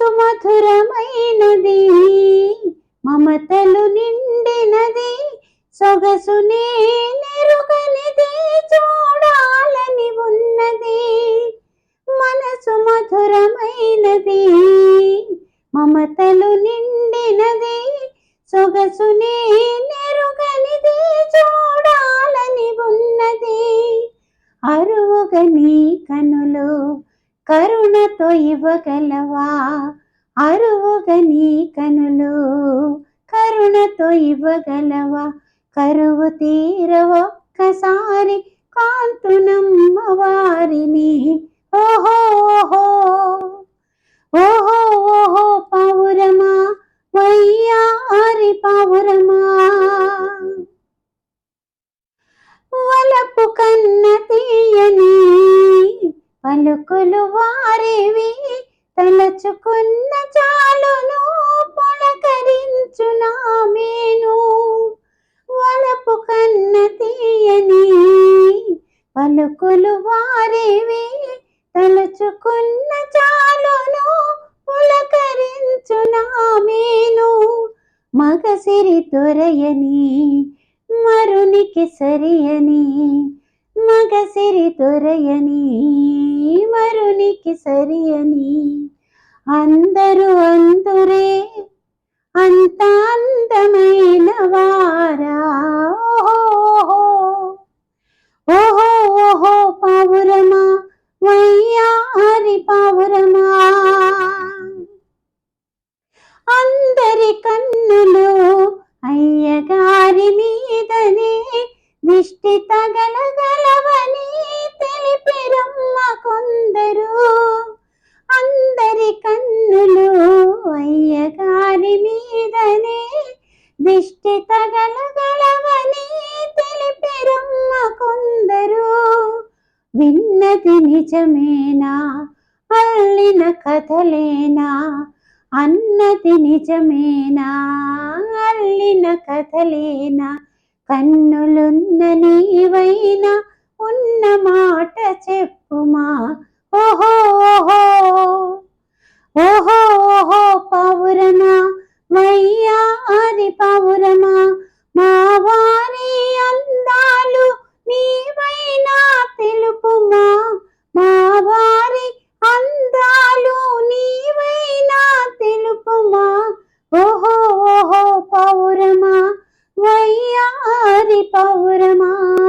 సుమధురమైనది. మమతలు నిండినది. సొగసు నెరుగనిది చూడాలని ఉన్నది. మనసు మధురమైనది. మమతలు నిండినది. సొగసు నెరుగనిది చూడాలని ఉన్నది. అరువుగని కనులు కరుణతో ఇవ్వగలవా? అరువుగా నీ కనులు కరుణతో ఇవ్వగలవా? కరువు తీర ఒక్కసారి కాంతునమ్మ వారిని ఓహో ఓహో ఓహో ఓహో పావురమా వయ్యారి పావురమా. వలపు కన్న తీయని పలుకులు వారివి తలచుకున్న చాలును పొలకరించునామేను. నా వలపు కన్న తీయని పలుకులు వారివి తలుచుకున్న చాలును పులకరించునామేను. నా మగసిరి దొరయని మరునికి సరియని మగసిరి దొరయని మరునికి సరియని? అందరూ అందురే అంత అందమైన వారా? ఓహో ఓహో పావురమా? వయ్యారి పావురమా? అందరి కన్నులు అయ్యగారి మీదనే దిష్టి తగలగలవని తెలిపిరమ్మ కొందరు దిష్టి తగలగలవని తెలిపిరమ్మ కొందరు విన్నది నిజమేనా? అల్లిన కథలేనా? అన్నది నిజమేనా? అల్లిన కథలేనా? కన్నులున్న నీవైనా ఉన్న మాట చెప్పు. പൗരമാ